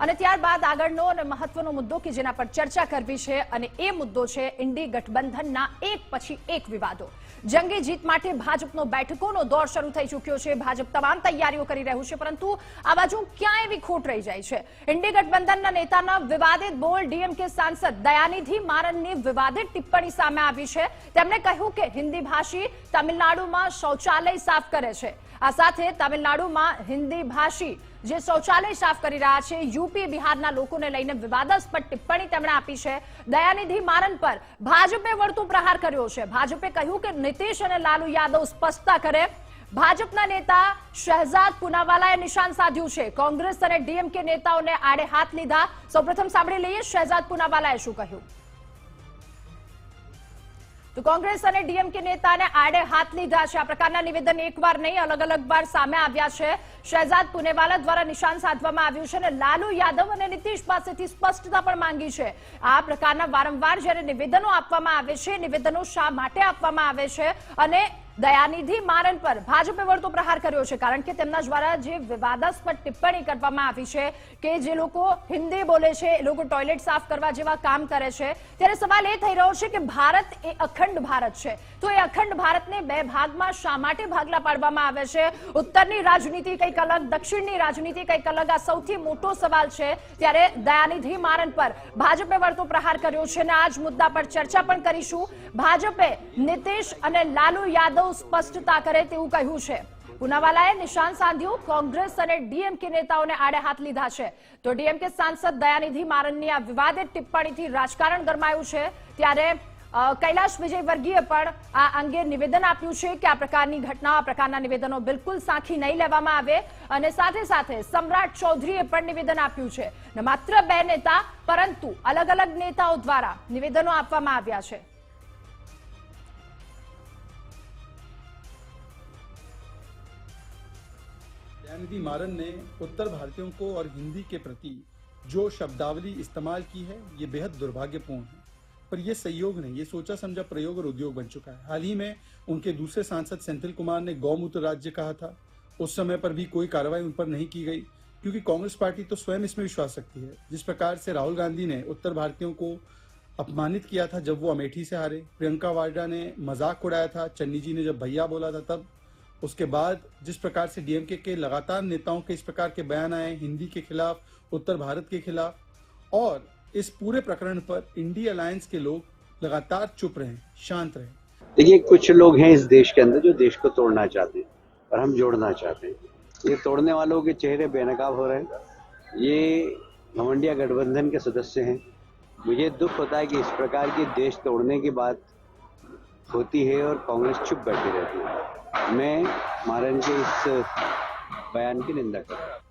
અને ત્યારબાદ આગળનો અને મહત્વનો મુદ્દો કે જેના પર ચર્ચા કરવી છે અને એ મુદ્દો છે ઇન્ડી ગઠબંધનના એક પછી એક વિવાદો. જંગી જીત માટે ભાજપનો બેઠકોનો દોર શરૂ થઈ ચૂક્યો છે. ભાજપ તમામ તૈયારીઓ કરી રહ્યું છે, પરંતુ આ બાજુ ક્યાં એવી ખોટ રહી જાય છે? ઇન્ડી ગઠબંધનના નેતાના વિવાદિત બોલ ડીએમકે સાંસદ દયાનિધિ મારનની વિવાદિત ટિપ્પણી સામે આવી છે. તેમણે કહ્યું કે હિન્દી ભાષી તમિલનાડુમાં શૌચાલય સાફ કરે છે. આ સાથે તમિલનાડુમાં હિન્દી ભાષી જે શૌચાલય સાફ કરી રહ્યા છે, યુપી બિહારના લોકોને લઈને વિવાદાસ્પદ ટિપ્પણી તેમણે આપી છે. દયાનિધિ મારન પર ભાજપે વળતો પ્રહાર કર્યો છે. ભાજપે કહ્યું કે નીતિશ અને લાલુ યાદવ સ્પષ્ટતા કરે. ભાજપના નેતા શહેજાદ પુનાવાલાએ નિશાન સાધ્યું છે. કોંગ્રેસ અને ડીએમકે નેતાઓને આડે હાથ લીધા. સૌપ્રથમ સાંભળી લઈએ શહેજાદ પુનાવાલાએ શું કહ્યું. તો કોંગ્રેસ અને ડીએમકે નેતાને આડે હાથ લીધા છે. આ પ્રકારના નિવેદન એકવાર નહીં અલગ અલગ વાર સામે આવ્યા છે. શહેજાદ પુનેવાલા દ્વારા નિશાન સાધવામાં આવ્યું છે અને લાલુ યાદવ અને નીતિશ પાસેથી સ્પષ્ટતા પણ માંગી છે. આ પ્રકારના વારંવાર જ્યારે નિવેદનો આપવામાં આવે છે નિવેદનો શા માટે આપવામાં આવે છે અને દયાનિધિ મારન પર ભાજપે વળતો પ્રહાર કર્યો છે, કારણ કે તેમના દ્વારા જે વિવાદાસ્પદ ટિપ્પણી કરવામાં આવી છે કે જે લોકો હિન્દી બોલે છે, એ લોકો ટોયલેટ સાફ કરવા જેવા કામ કરે છે, ત્યારે સવાલ એ થઈ રહ્યો છે કે ભારત એ અખંડ ભારત છે. તો એ અખંડ ભારતને બે ભાગમાં શા માટે ભાગલા પાડવામાં આવે છે? ઉત્તરની રાજનીતિ કંઈક અલગ, દક્ષિણની રાજનીતિ કંઈક અલગ, આ સૌથી મોટો સવાલ છે. ત્યારે દયાનિધિ મારન પર ભાજપે વળતો પ્રહાર કર્યો છે અને આ જ મુદ્દા પર ચર્ચા પણ કરીશું. ભાજપે નીતિશ અને લાલુ યાદવ સ્પષ્ટતા કરે તેવું કહ્યું છે. પુનાવાલાએ નિશાન સાધ્યું, કોંગ્રેસ અને ડીએમકે નેતાઓને આડે હાથ લીધા છે. તો ડીએમકે સાંસદ દયાનિધિ મારનની આ વિવાદિત ટિપ્પણીથી રાજકારણ ગરમાયું છે, ત્યારે કૈલાશ વિજયવર્ગીય પણ આ અંગે નિવેદન આપ્યું છે કે આ પ્રકારની ઘટના, આ પ્રકારના નિવેદનો બિલકુલ સાંખી નહીં લેવામાં આવે અને સાથે સાથે સમ્રાટ ચૌધરીએ પણ નિવેદન આપ્યું છે. માત્ર બે નેતા, પરંતુ અલગ અલગ નેતાઓ દ્વારા નિવેદનો આપવામાં આવ્યા છે. दयानिधि मारन ने उत्तर भारतीयों को और हिंदी के प्रति जो शब्दावली इस्तेमाल की है, ये बेहद दुर्भाग्यपूर्ण है। पर यह संयोग नहीं, ये सोचा समझा प्रयोग और उद्योग बन चुका है। हाल ही में उनके दूसरे सांसद सेंथिल कुमार ने गौमूत्र राज्य कहा था। उस समय पर भी कोई कार्रवाई उन पर नहीं की गई, क्योंकि कांग्रेस पार्टी तो स्वयं इसमें विश्वास रखती है। जिस प्रकार से राहुल गांधी ने उत्तर भारतीयों को अपमानित किया था जब वो अमेठी से हारे, प्रियंका वाड्रा ने मज़ाक उड़ाया था, चन्नी जी ने जब भैया बोला था तब उसके बाद जिस प्रकार से डीएमके के लगातार नेताओं के इस प्रकार के बयान आए, हिंदी के खिलाफ, उत्तर भारत के खिलाफ, और इस पूरे प्रकरण पर इंडिया अलायंस के लोग लगातार चुप रहे, शांत रहे। देखिए, कुछ लोग हैं इस देश के अंदर जो देश को तोड़ना चाहते हैं और हम जोड़ना चाहते हैं। ये तोड़ने वालों के चेहरे बेनकाब हो रहे हैं। ये घमंडिया गठबंधन के सदस्य हैं। मुझे दुख होता है कि इस प्रकार की देश तोड़ने की बात होती है और कांग्रेस चुप बैठी रहती है। मैं मारन के इस बयान की निंदा करता हूँ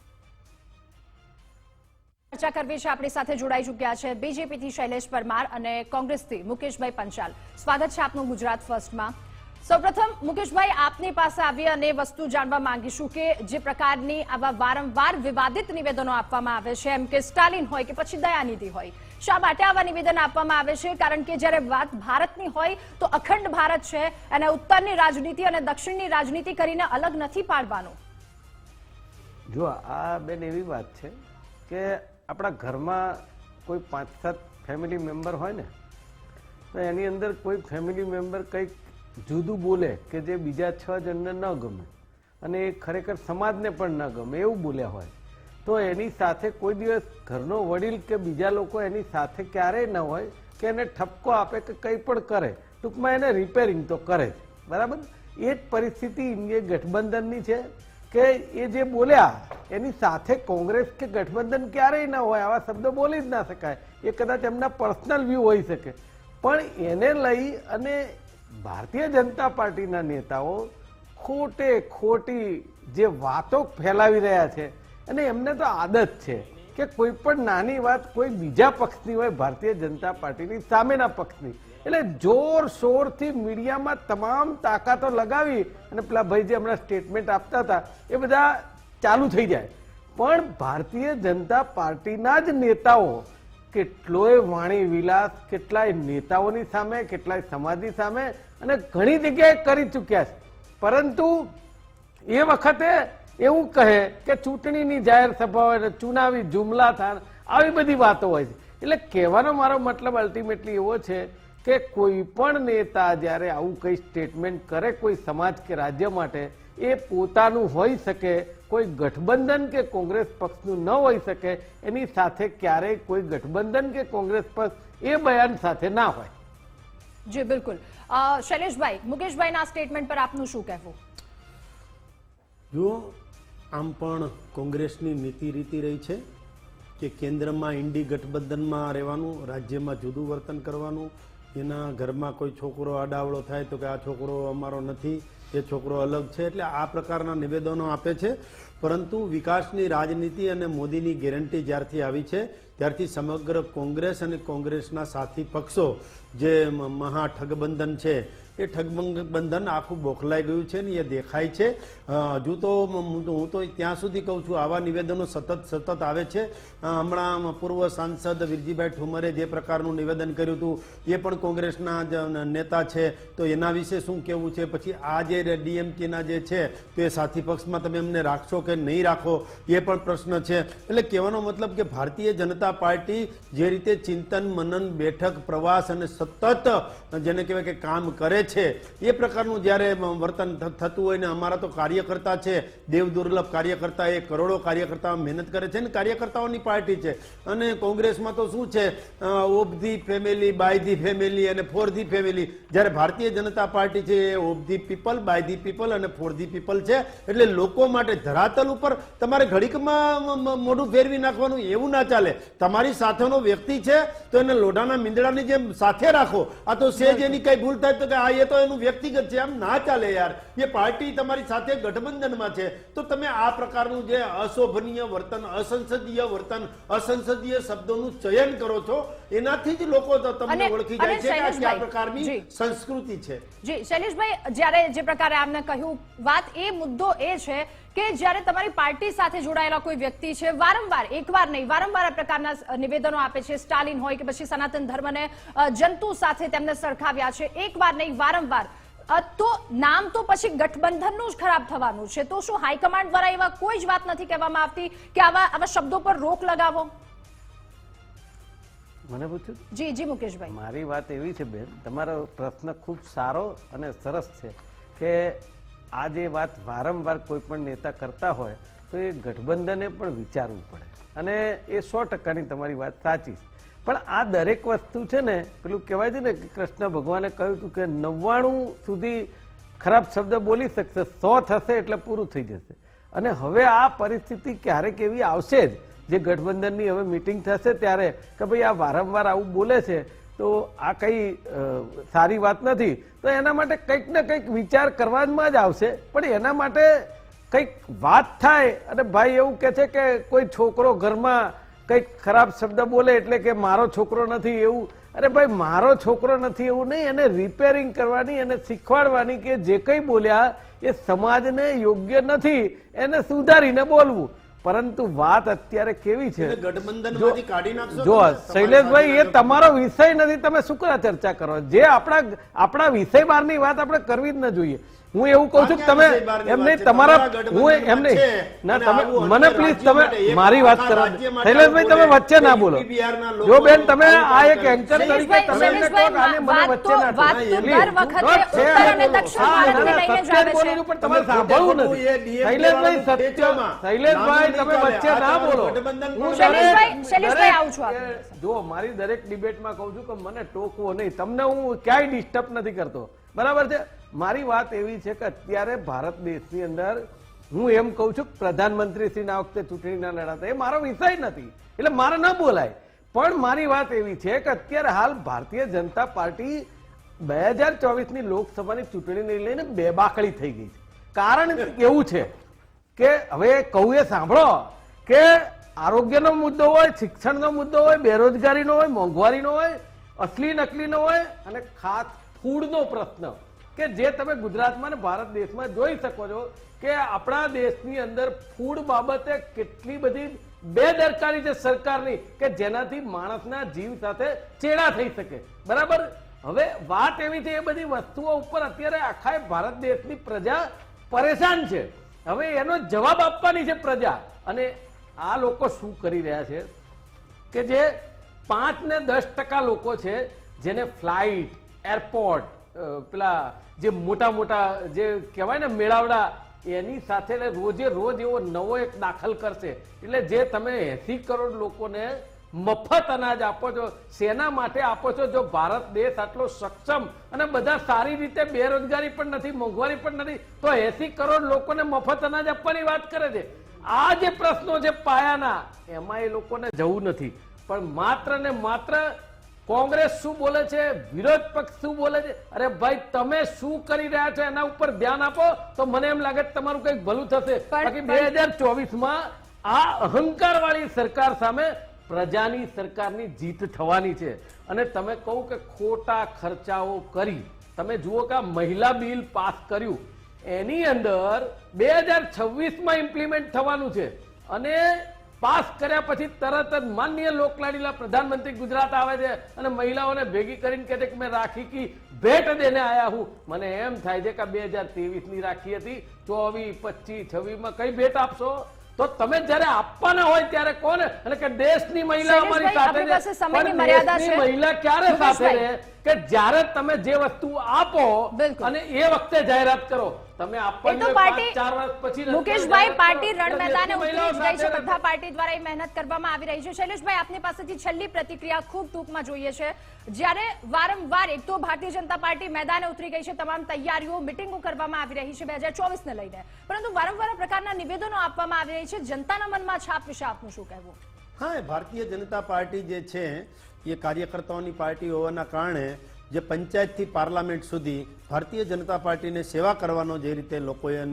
ચર્ચા કરવી છે આપણી સાથે જોડાઈ ચૂક્યા છે બીજેપીથી શૈલેષ પરમાર અને કોંગ્રેસથી મુકેશભાઈ પંચાલ સ્વાગત છે આપનું ગુજરાત ફર્સ્ટમાં સૌપ્રથમ મુકેશભાઈ આપની પાસે આવી અને એ વસ્તુ જાણવા માંગીશું કે જે પ્રકારની આવા વારંવાર વિવાદિત નિવેદનો આપવામાં આવે છે એમ કે સ્ટાલિન હોય કે પછી દયાનિધિ હોય શા માટે આવા નિવેદન આપવામાં આવે છે? કારણ કે જ્યારે વાત ભારતની હોય તો અખંડ ભારત છે અને ઉત્તરની રાજનીતિ અને દક્ષિણની રાજનીતિ કરીને અલગ નથી પાડવાનું. જો આ બેન એવી વાત છે કે આપણા ઘરમાં કોઈ પાંચ સાત ફેમિલી મેમ્બર હોય ને, તો એની અંદર કોઈ ફેમિલી મેમ્બર કંઈક જુદું બોલે કે જે બીજા છ જણને ન ગમે અને એ ખરેખર સમાજને પણ ન ગમે, એવું બોલ્યા હોય. તો એની સાથે કોઈ દિવસ ઘરનો વડીલ કે બીજા લોકો એની સાથે ક્યારેય ન હોય કે એને ઠપકો આપે કે કંઈ પણ કરે, ટૂંકમાં એને રિપેરિંગ તો કરે જ. બરાબર? એ જ પરિસ્થિતિ એ ગઠબંધનની છે કે એ જે બોલ્યા, એની સાથે કોંગ્રેસ કે ગઠબંધન ક્યારેય ના હોય, આવા શબ્દો બોલી જ ના શકાય. એ કદાચ એમના પર્સનલ વ્યૂ હોઈ શકે. પણ એને લઈ અને ભારતીય જનતા પાર્ટીના નેતાઓ ખોટે ખોટી જે વાતો ફેલાવી રહ્યા છે અને એમને તો આદત છે કે કોઈ પણ નાની વાત કોઈ બીજા પક્ષની હોય, ભારતીય જનતા પાર્ટીની સામેના પક્ષની. એટલે જોર શોરથી મીડિયામાં તમામ તાકાતો લગાવી અને પેલા ભાઈ જે હમણાં સ્ટેટમેન્ટ આપતા હતા, એ બધા ચાલુ થઈ જાય. પણ ભારતીય જનતા પાર્ટીના જ નેતાઓ કેટલોય વાણી વિલાસ, કેટલાય નેતાઓની સામે, કેટલાય સમાજની સામે અને ઘણી જગ્યાએ કરી ચૂક્યા છે. પરંતુ એ વખતે એવું કહે કે ચૂંટણીની જાહેર સભા હોય ચુનાવી જુમલા થાય આવી બધી વાતો હોય છે. એટલે કહેવાનો મારો મતલબ અલ્ટિમેટલી એવો છે કે કોઈ પણ નેતા જ્યારે આવું કંઈ સ્ટેટમેન્ટ કરે કોઈ સમાજ કે રાજ્ય માટે એ પોતાનું હોઈ શકે કોઈ ગઠબંધન કે કોંગ્રેસ પક્ષનું ન હોઈ શકે એની સાથે ક્યારેય કોઈ ગઠબંધન કે કોંગ્રેસ પક્ષ એ બયાન સાથે ના હોય. જી બિલકુલ. શૈલેષભાઈ મુકેશભાઈના આ સ્ટેટમેન્ટ પર આપનું શું કહેવું? જો આમ પણ કોંગ્રેસની નીતિ રીતિ રહી છે કે કેન્દ્રમાં ઇન્ડી ગઠબંધનમાં રહેવાનું, રાજ્યમાં જુદું વર્તન કરવાનું, એના ઘરમાં કોઈ છોકરો આડાવડો થાય તો કે આ છોકરો અમારો નથી, એ છોકરો અલગ છે, એટલે આ પ્રકારના નિવેદનો આપે છે. પરંતુ વિકાસની રાજનીતિ અને મોદીની ગેરંટી જ્યારથી આવી છે, ત્યારથી સમગ્ર કોંગ્રેસ અને કોંગ્રેસના સાથી પક્ષો જે મહાઠગબંધન છે એ ઠગબંધન આખું બોખલાઈ ગયું છે ને એ દેખાય છે. હજુ તો હું તો ત્યાં સુધી કહું છું, આવા નિવેદનો સતત સતત આવે છે. હમણાં પૂર્વ સાંસદ વિરજીભાઈ ઠુમરે જે પ્રકારનું નિવેદન કર્યું હતું, એ પણ કોંગ્રેસના નેતા છે. તો એના વિશે શું કહેવું છે? પછી આ જે ડીએમકેના જે છે, તો એ સાથી પક્ષમાં તમે એમને રાખશો કે નહીં રાખો, એ પણ પ્રશ્ન છે. એટલે કહેવાનો મતલબ કે ભારતીય જનતા પાર્ટી જે રીતે ચિંતન, મનન, બેઠક, પ્રવાસ અને સતત, જેને કહેવાય કે કામ કરે છે. એ પ્રકારનું જ્યારે વર્તન થતું હોય ને અમારા તો કાર્યકર્તા છે. દેવ દુર્લભ કાર્યકર્તા એ કરોડો કાર્યકર્તા મહેનત કરે છે ને કાર્યકર્તાઓની પાર્ટી છે. અને કોંગ્રેસમાં તો શું છે? Of the family by the family અને ફોર ધી ફેમિલી જ્યારે ભારતીય જનતા પાર્ટી છે એ of the people by the people અને ફોર ધી પીપલ છે. એટલે લોકો માટે ધરાતલ ઉપર તમારે ઘડીકમાં મોઢું ફેરવી નાખવાનું એવું ના ચાલે. તમારી સાથેનો વ્યક્તિ છે તો એને લોઢાના મીંદડાની જેમ સાથે રાખો. આ તો સેજ એની કઈ ભૂલ થાય તો કે આ એ તો એનું વ્યક્તિગત છે આમ ના ચાલે યાર. એ પાર્ટી તમારી સાથે ગઠબંધનમાં છે. તો તમે આ પ્રકારનું જે અશોભનીય વર્તન અસંસદીય વર્તન અસંસદીય શબ્દોનું ચયન કરો છો એનાથી જ લોકો તમને ઓળખી જાય છે કે આ પ્રકારની સંસ્કૃતિ છે. જી શૈલેષભાઈ જ્યારે જે પ્રકારે આમને કહ્યું વાત એ મુદ્દો એ છે કે જ્યારે તમારી પાર્ટી સાથે જોડાયેલા કોઈ વ્યક્તિ છે વારંવાર એકવાર નહીં વારંવાર આ પ્રકારના નિવેદનો આપે છે સ્ટાલિન હોય કે પછી સનાતન ધર્મને જંતુ સાથે તેમને સરખાવ્યા છે એકવાર નહીં વારંવાર. તો નામ તો પછી ગઠબંધનનું જ ખરાબ થવાનું છે. તો શું હાઈકમાન્ડ દ્વારા એવા કોઈ જ વાત નથી કહેવામાં આવતી કે આવા આવા શબ્દો પર રોક લગાવો? મને પૂછ્યું? જી જી મુકેશભાઈ. મારી વાત એવી છે બેન તમારો પ્રશ્ન ખૂબ સારો અને સરસ છે કે આ જે વાત વારંવાર કોઈ પણ નેતા કરતા હોય, તો એ ગઠબંધને પણ વિચારવું પડે. અને એ સો ટકાની તમારી વાત સાચી છે. પણ આ દરેક વસ્તુ છે ને, પેલું કહેવાય છે ને કે કૃષ્ણ ભગવાને કહ્યું હતું કે નવ્વાણું સુધી ખરાબ શબ્દ બોલી શકશે, સો થશે એટલે પૂરું થઈ જશે. અને હવે આ પરિસ્થિતિ ક્યારેક એવી આવશે જ, જે ગઠબંધનની હવે મિટિંગ થશે ત્યારે, કે ભાઈ આ વારંવાર આવું બોલે છે તો આ કઈ સારી વાત નથી. તો એના માટે કંઈક ને કંઈક વિચાર કરવામાં જ આવશે. પણ એના માટે કંઈક વાત થાય અને ભાઈ એવું કહે છે કે કોઈ છોકરો ઘરમાં કંઈક ખરાબ શબ્દ બોલે એટલે કે મારો છોકરો નથી એવું. અરે ભાઈ, મારો છોકરો નથી એવું નહીં. એને રિપેરિંગ કરવાની, એને શીખવાડવાની કે જે કંઈ બોલ્યા એ સમાજને યોગ્ય નથી. એને સુધારીને બોલવું. પરંતુ વાત અત્યારે કેવી છે? જો શૈલેષભાઈ એ તમારો વિષય નથી તમે શું ચર્ચા કરો? જે આપણા આપણા વિષય બહારની વાત આપણે કરવી જ ન જોઈએ. હું એવું કહું છું કે તમે ક્યાં વિષય બહારની એમ વાત નહીં છે? તમારા હું એમ ગઠબંધનમાં નહીં છે. ના તમે મને પ્લીઝ તમે મારી વાત માટે શૈલેષભાઈ તમે વચ્ચે ના બોલો. જો બેન તમે આ એક એન્કર તરીકે તમે એમને કહો કે આને મને વચ્ચે ના વાત તો દર વખતે ઉત્તર અને દક્ષિણ ભારતને ના, ના, લઈને જ આવે છે. પણ તમારે તમે સાંભળવું નથી. શૈલેષભાઈ સત્ય શૈલેષભાઈ તમે વચ્ચે ના બોલો. હું શૈલેષભાઈ, શૈલેષભાઈ આવું છું આપની જો મારી દરેક ડિબેટમાં કહું છું કે મને ટોકવો નહીં. તમને હું ક્યાંય ડિસ્ટર્બ નથી કરતો. બરાબર છે મારી વાત એવી છે કે અત્યારે ભારત દેશની અંદર હું એમ કહું છું પ્રધાનમંત્રી શ્રી આ વખતે ચૂંટણીના લડાતા, એ મારો વિષય નથી. એટલે મારે ન બોલાય. પણ મારી વાત એવી છે કે અત્યારે હાલ ભારતીય જનતા પાર્ટી બે હજાર ચોવીસની લોકસભાની ચૂંટણીને લઈને બેબાકળી થઈ ગઈ છે. કારણ એવું છે કે હવે કહું એ સાંભળો કે આરોગ્યનો મુદ્દો હોય, શિક્ષણનો મુદ્દો હોય, બેરોજગારીનો હોય, મોંઘવારીનો હોય, અસલી નકલીનો હોય અને ખાસ ફૂડનો પ્રશ્ન. કે જે તમે ગુજરાતમાં ને ભારત દેશમાં જોઈ શકો છો કે આપણા દેશની અંદર ફૂડ બાબતે કેટલી બધી બેદરકારી છે સરકારની કે જેનાથી માણસના જીવ સાથે ચેડા થઈ શકે. બરાબર? હવે વાત એવી છે એ બધી વસ્તુઓ ઉપર અત્યારે આખા ભારત દેશની પ્રજા પરેશાન છે. હવે એનો જવાબ આપવાની છે પ્રજા. અને આ લોકો શું કરી રહ્યા છે? કે જે પાંચ ને દસ ટકા લોકો છે જેને ફ્લાઇટ એરપોર્ટ પેલા જે મોટા મોટા જે કહેવાય ને મેળાવડા, એની સાથે રોજે રોજ એવો નવો એક દાખલ કરશે. એટલે જે તમે એસી કરોડ લોકોને મફત અનાજ આપો છો, શેના માટે આપો છો? જો ભારત દેશ આટલો સક્ષમ અને બધા સારી રીતે બેરોજગારી પણ નથી, મોંઘવારી પણ નથી, તો એસી કરોડ લોકોને મફત અનાજ આપવાની વાત કરે છે. આ જે પ્રશ્નો છે પાયાના, એમાં એ લોકોને જવું નથી. પણ માત્ર ને માત્ર કોંગ્રેસ શું બોલે છે? વિરોધ પક્ષ શું બોલે છે? અરે ભાઈ તમે શું કરી રહ્યા છો? એના ઉપર ધ્યાન આપો તો મને એમ લાગે તમારું કંઈક ભલું થશે. બાકી બે હજાર ચોવીસમાં આ અહંકાર વાળી સરકાર સામે પ્રજાની સરકારની જીત થવાની છે. અને તમે કહું કે ખોટા ખર્ચાઓ કરી. તમે જુઓ કે આ મહિલા બિલ પાસ કર્યું. એની અંદર બે હજાર છવ્વીસમાં ઇમ્પ્લિમેન્ટ થવાનું છે. અને પાસ કર્યા પછી તરત જ માનનીય લોકલાડીલા પ્રધાનમંત્રી ગુજરાત આવે છે અને મહિલાઓને ભેગી કરીને કહે છે કે મેં રાખી કી ભેટ દેને આયા હું. મને એમ થાય છે કે બે હજારની રાખી હતી. ચોવીસ પચીસ છવ્વીસમાં કઈ ભેટ આપશો? તો તમે જ્યારે આપવાના હોય ત્યારે કોને? અને કે દેશની મહિલા અમારી સાથે દેશની મહિલા ક્યારે સાથે રહે? કે જ્યારે તમે જે વસ્તુ આપો. અને એ વખતે જાહેરાત કરો? તમે હોય પાંચ, પાર્ટી ચાર વર્ષ પછી મુકેશભાઈ પાર્ટી રણ મેદાને ઉતરી ગઈ છે. બધા પાર્ટી દ્વારા એ મહેનત કરવામાં આવી રહી છે. શૈલેષભાઈ આપની પાસેથી છેલ્લી પ્રતિક્રિયા ખૂબ ટૂંકમાં જોઈએ છે. જ્યારે વારંવાર એક તો ભારતીય જનતા પાર્ટી મેદાને ઉતરી ગઈ છે તમામ તૈયારીઓ મિટિંગો કરવામાં આવી રહી છે બે હજાર ચોવીસને લઈને. પરંતુ વારંવાર આ પ્રકારના નિવેદનો આપવામાં આવી રહી છે. જનતાના મનમાં છાપ વિશે આપનું શું કહેવું? હા ભારતીય જનતા પાર્ટી જે છે એ કાર્યકર્તાઓની પાર્ટી હોવાના કારણે જે પંચાયતથી પાર્લામેન્ટ સુધી ભારતીય જનતા પાર્ટીને સેવા કરવાનો જે રીતે લોકોએ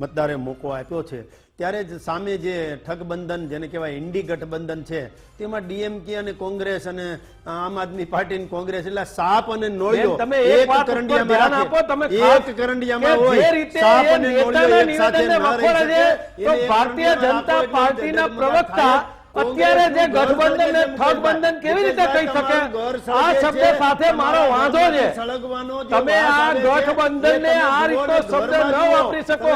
મતદારે મોકો આપ્યો છે ત્યારે જ સામે જે ઠગબંધન જેને કહેવાય ઇન્ડી ગઠબંધન છે તેમાં ડીએમકે અને કોંગ્રેસ અને આમ આદમી પાર્ટી અને કોંગ્રેસ એટલે સાપ અને નોળિયો તમે એક કરંડિયામાં આપો, તમે એક કરંડિયામાં હોય જે રીતે સાપ અને નોળિયો એક સાથે ના રહી શકે. ભારતીય જનતા પાર્ટીના પ્રવક્તા. અત્યારે જે ગઠબંધન ને ઠગબંધન કેવી રીતે કહી શકે? આ શબ્દ સાથે મારો વાંધો છે. તમે આ ગઠબંધન તમે આ રીતનો શબ્દ ન વાપરી શકો.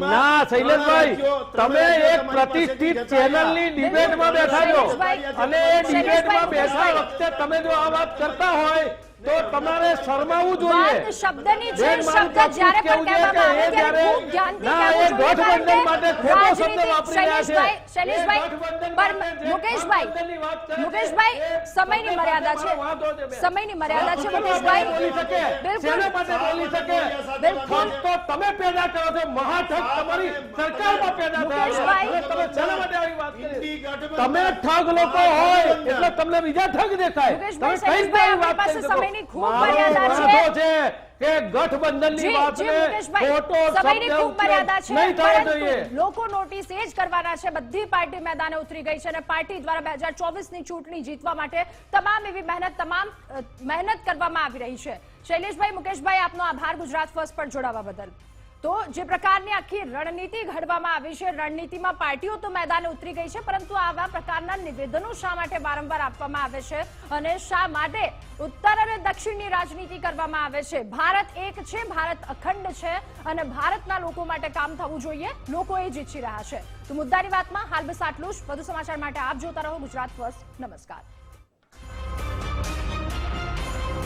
ના શૈલેષભાઈ તમે એક પ્રતિષ્ઠિત ચેનલ ચેનલની રહ્યા. ડિબેટમાં બેઠા છો. અને એ ડિબેટમાં બેઠા વખતે તમે જો આ વાત કરતા હોય તો તમારે શરમાવું જોઈએ શબ્દની જે શબ્દ જ્યારે કહેવામાં આવે ત્યારે ખૂબ ધ્યાનથી ના, એ ગઠબંધન માટે ખોટો શબ્દ વાપરી રહ્યા છે. શૈલેષભાઈ પર મુકેશભાઈ મુકેશભાઈ સમયની મર્યાદા છે. સમયની મર્યાદા છે મુકેશભાઈ બિલકુલ માટે બોલી શકે બિલકુલ. તો તમે પેદા કરો છો મહાઠક તમારી સરકારમાં પેદા થયા છે. તમે શેના માટે તમે ઠગ લોકો હોય એટલે તમને બીજા ઠગ દેખાય. તમે કઈ કઈ વાત કરી સમયની ખૂબ મર્યાદા છે. કે ગઠબંધનની વાતને ખોટો સમયની શબ્દ ખૂબ મર્યાદા છે નહીં થવો જોઈએ. લોકો નોટિસ એ જ કરવાના છે બધી પાર્ટી મેદાને ઉતરી ગઈ છે અને પાર્ટી દ્વારા બે હજાર ચોવીસની ચૂંટણી જીતવા માટે તમામ એવી મહેનત તમામ મહેનત કરવામાં આવી રહી છે. શૈલેષભાઈ મુકેશભાઈ આપનો આભાર ગુજરાત ફર્સ્ટ પર જોડાવા બદલ. તો જે પ્રકારની આખી રણનીતિ ઘડવામાં આવી છે, રણનીતિમાં પાર્ટીઓ તો મેદાને ઉતરી ગઈ છે, પરંતુ આવા પ્રકારના નિવેદનો શા માટે વારંવાર આપવામાં આવે છે અને શા માટે ઉત્તર અને દક્ષિણની રાજનીતિ કરવામાં આવે છે? ભારત એક છે, ભારત અખંડ છે અને ભારતના લોકો માટે કામ થવું જોઈએ, લોકો એ જ ઈચ્છી રહ્યા છે. તો મુદ્દાની વાતમાં હાલ બસ આટલું જ. વધુ સમાચાર માટે આપ જોતા રહો ગુજરાત ફર્સ્ટ. નમસ્કાર.